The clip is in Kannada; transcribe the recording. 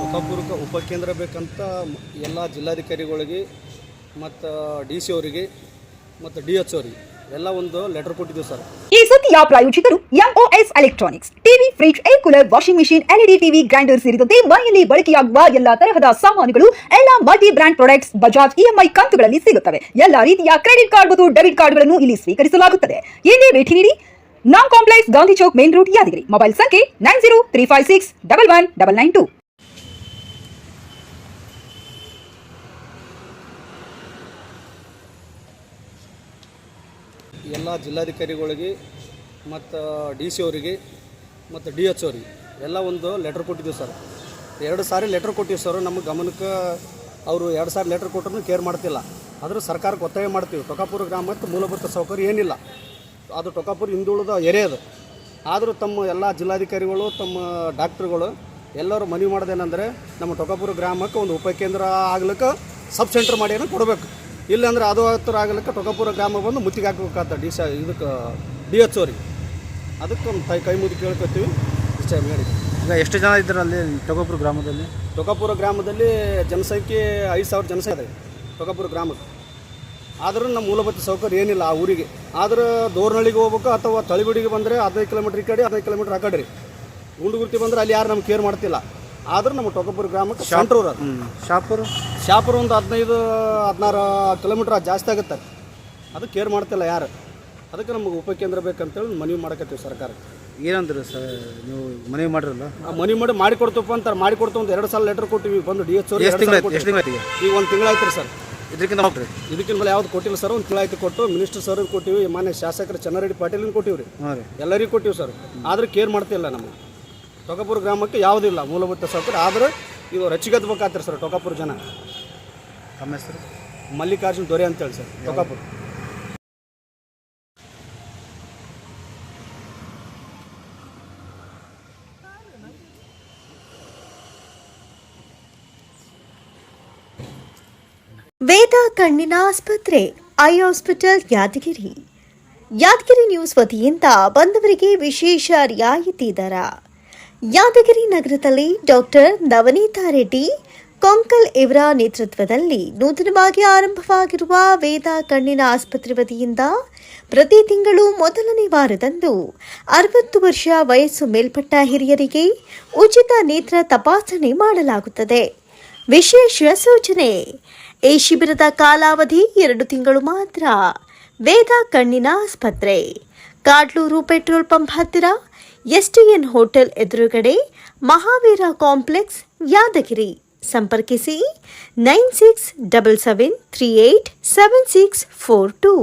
ಲೋಕಾಪುರಕ್ಕೆ ಉಪಕೇಂದ್ರ ಬೇಕಂತ ಎಲ್ಲ ಜಿಲ್ಲಾಧಿಕಾರಿಗಳಿಗೆ ಮತ್ತು ಡಿ ಸಿ ಅವರಿಗೆ ಮತ್ತು ಡಿ ಎಚ್ ಅವರಿಗೆ ಎಲ್ಲ ಒಂದು ಲೆಟರ್ ಕೊಟ್ಟಿದ್ದೀವಿ ಸರ್. ಈ ಸುದ್ದಿಯ ಪ್ರಾಯೋಜಕರು MOS electronics TV fridge air cooler washing machine LED TV grinder ಸೇರಿದಂತೆ ಮನೆಯಲ್ಲಿ ಬಳಕೆಯಾಗುವ ಎಲ್ಲಾ ತರಹದ ಸಾಮಾನುಗಳು, ಎಲ್ಲ multi brand products Bajaj EMI ಕಂತುಗಳಲ್ಲಿ ಸಿಗುತ್ತವೆ. ಎಲ್ಲ ರೀತಿಯ ಕ್ರೆಡಿಟ್ ಕಾರ್ಡ್ ಮತ್ತು ಡೆಬಿಟ್ ಕಾರ್ಡ್ಗಳನ್ನು ಇಲ್ಲಿ ಸ್ವೀಕರಿಸಲಾಗುತ್ತದೆ. ಇಲ್ಲಿ ಭೇಟಿ ನೀಡಿ ನಾನ್ complex Gandhi Chowk main road Yadgiri mobile ಸಂಖ್ಯೆ nine zero three five six double one double nine two ಎಲ್ಲ ಜಿಲ್ಲಾಧಿಕಾರಿಗಳಿಗೆ ಮತ್ತು ಡಿ ಸಿ ಅವರಿಗೆ ಮತ್ತು ಡಿ ಎಚ್ ಅವರಿಗೆ ಎಲ್ಲ ಒಂದು ಲೆಟ್ರ್ ಕೊಟ್ಟಿದ್ದೀವಿ ಸರ್. ಎರಡು ಸಾರಿ ಲೆಟ್ರ್ ಕೊಟ್ಟಿವಿ ಸರ್. ನಮ್ಮ ಗಮನಕ್ಕೆ ಅವರು ಎರಡು ಸಾರಿ ಲೆಟ್ರ್ ಕೊಟ್ಟರು ಕೇರ್ ಮಾಡ್ತಿಲ್ಲ. ಆದರೂ ಸರ್ಕಾರಕ್ಕೆ ಒತ್ತಾಯ ಮಾಡ್ತೀವಿ. ಟೊಕಾಪುರ ಗ್ರಾಮಕ್ಕೆ ಮೂಲಭೂತ ಸೌಕರ್ಯ ಏನಿಲ್ಲ. ಅದು ಟೊಕಾಪುರ ಹಿಂದುಳಿದ ಏರಿಯಾ ಅದು. ಆದರೂ ತಮ್ಮ ಎಲ್ಲ ಜಿಲ್ಲಾಧಿಕಾರಿಗಳು ತಮ್ಮ ಡಾಕ್ಟ್ರುಗಳು ಎಲ್ಲರೂ ಮನವಿ ಮಾಡೋದೇನೆಂದರೆ ನಮ್ಮ ಟೊಕಾಪುರ ಗ್ರಾಮಕ್ಕೆ ಒಂದು ಉಪಕೇಂದ್ರ ಆಗ್ಲಿಕ್ಕೆ ಸಬ್ ಸೆಂಟರ್ ಮಾಡಿ ಏನೋ ಕೊಡಬೇಕು. ಇಲ್ಲಾಂದ್ರೆ ಅದು ಹತ್ರ ಆಗ್ಲಿಕ್ಕೆ ಟೊಕಾಪುರ ಗ್ರಾಮ ಬಂದು ಮುತ್ತಿಗೆ ಹಾಕ್ಬೇಕಾಗ್ತದೆ ಡಿ ಸ ಇದಕ್ಕೆ ಡಿ ಎಚ್ ಅವ್ರಿಗೆ. ಅದಕ್ಕೆ ಒಂದು ಕೈ ಕೈ ಮುಗಿ ಕೇಳ್ಕೊತೀವಿ. ಇಷ್ಟ ಹೇಳಿ. ಈಗ ಎಷ್ಟು ಜನ ಇದ್ದಾರೆ ಅಲ್ಲಿ ಟೊಕಾಪುರ ಗ್ರಾಮದಲ್ಲಿ? ಟೊಕಾಪುರ ಗ್ರಾಮದಲ್ಲಿ ಜನಸಂಖ್ಯೆ ಐದು ಸಾವಿರ ಜನಸಂಖ್ಯೆ ಇದೆ ಟೊಕಾಪುರ ಗ್ರಾಮಕ್ಕೆ. ಆದರೂ ನಮ್ಮ ಮೂಲಭೂತ ಸೌಕರ್ಯ ಏನಿಲ್ಲ ಆ ಊರಿಗೆ. ಆದ್ರೆ ದೋರ್ನಳ್ಳಿಗೆ ಹೋಗ್ಬೇಕು ಅಥವಾ ತಳಿಬಿಡಿಗೆ ಬಂದರೆ ಹದಿನೈದು ಕಿಲೋಮೀಟ್ರ್ ಈ ಕಡೆ ಹದಿನೈದು ಕಿಲೋಮೀಟ್ರ್ ಆ ಕಡೆ ರೀ. ಗುಂಡುಗುರ್ತಿ ಬಂದ್ರೆ ಅಲ್ಲಿ ಯಾರು ನಮ್ಗೆ ಕೇರ್ ಮಾಡ್ತಿಲ್ಲ. ಆದರೂ ನಮ್ಮ ಟೊಕಪುರ ಗ್ರಾಮಕ್ಕೆ ಶಾಂಟ್ರೂರ್ ಅದು. ಶಾಪುರ್? ಶಾಪುರ ಒಂದು ಹದಿನೈದು ಹದಿನಾರು ಕಿಲೋಮೀಟ್ರ್ ಜಾಸ್ತಿ ಆಗುತ್ತೆ ಅದು. ಕೇರ್ ಮಾಡ್ತಿಲ್ಲ ಯಾರು. ಅದಕ್ಕೆ ನಮಗೆ ಉಪಕೇಂದ್ರ ಬೇಕಂತೇಳಿ ಮನವಿ ಮಾಡಕತ್ತೀವಿ ಸರ್ಕಾರಕ್ಕೆ ಏನಂದ್ರೆ ಸರ್ ನೀವು ಮನವಿ ಮಾಡಿರಲ್ಲ? ಮನವಿ ಮಾಡಿ ಮಾಡಿಕೊಡ್ತಪ್ಪ ಅಂತಾರೆ. ಮಾಡಿಕೊಡ್ತು ಒಂದು ಎರಡು ಸಲ ಲೆಟರ್ ಕೊಟ್ಟಿವಿ. ಬಂದು ಡಿ ಎಚ್ ಎಷ್ಟು ತಿಂಗಳು ಈಗ? ಒಂದು ತಿಂಗಳಾಯ್ತು ರೀ ಸರ್. ಇದಕ್ಕಿಂತ ಹೋಗ್ರಿ ಇದಕ್ಕಿಂತ ಮೇಲೆ ಯಾವ್ದು ಕೊಟ್ಟಿಲ್ಲ ಸರ್ ಒಂದು ತಿಳಾಯ್ತು ಕೊಟ್ಟು ಮಿನಿಸ್ಟರ್ ಸರ್ ಕೊಟ್ಟಿವಿ ಮಾನ್ಯ ಶಾಸಕರು ಚೆನ್ನಾರೆಡ್ಡಿ ಪಾಟೀಲ್ ಕೊಟ್ಟಿವಿ ರೀ ಹಾಂ ರೀ. ಎಲ್ಲರಿಗೂ ಕೊಟ್ಟಿವಿ ಸರ್ ಆದ್ರೆ ಕೇರ್ ಮಾಡ್ತಿಲ್ಲ ನಮಗೆ. ಟೊಕಾಪುರ ಗ್ರಾಮಕ್ಕೆ ಯಾವುದಿಲ್ಲ ಮೂಲಭೂತ ಸೌಕರ್ಯ. ಆದ್ರೆ ಇದು ರಚಿಗದ್ಬೇಕಾಗ್ತಾರೆ ಸರ್ ಟೊಕಾಪುರ ಜನ. ತಮ್ಮ ಹೆಸರು? ಮಲ್ಲಿಕಾರ್ಜುನ್ ದೊರೆ ಅಂತೇಳಿ ಸರ್ ಟೊಕಾಪುರ. ವೇದ ಕಣ್ಣಿನ ಆಸ್ಪತ್ರೆ, eye hospital Yadgiri. Yadgiri news ವತಿಯಿಂದ ಬಂದವರಿಗೆ ವಿಶೇಷ ರಿಯಾಯಿತಿ ದರ. ಯಾದಗಿರಿ ನಗರದಲ್ಲಿ ಡಾಕ್ಟರ್ ನವನೀತಾ ರೆಡ್ಡಿ, ಕೊಂಕಲ್ ಇವರ ನೇತೃತ್ವದಲ್ಲಿ ನೂತನವಾಗಿ ಆರಂಭವಾಗಿರುವ ವೇದ ಕಣ್ಣಿನ ಆಸ್ಪತ್ರೆ ವತಿಯಿಂದ ಪ್ರತಿ ತಿಂಗಳು ಮೊದಲನೇ ವಾರದಂದು ಅರವತ್ತು ವರ್ಷ ವಯಸ್ಸು ಮೇಲ್ಪಟ್ಟ ಹಿರಿಯರಿಗೆ ಉಚಿತ ನೇತ್ರ ತಪಾಸಣೆ ಮಾಡಲಾಗುತ್ತದೆ. ವಿಶೇಷ ಸೂಚನೆ ಈ ಶಿಬಿರದ ಕಾಲಾವಧಿ ಎರಡು ತಿಂಗಳು ಮಾತ್ರ. ವೇದ ಕಣ್ಣಿನ ಆಸ್ಪತ್ರೆ ಕಾಡ್ಲೂರು ಪೆಟ್ರೋಲ್ ಪಂಪ್ ಹತ್ತಿರ ಎಸ್ಟಿಎನ್ ಹೋಟೆಲ್ ಎದುರುಗಡೆ ಮಹಾವೀರ ಕಾಂಪ್ಲೆಕ್ಸ್, ಯಾದಗಿರಿ. ಸಂಪರ್ಕಿಸಿ nine six double seven three eight seven six four two.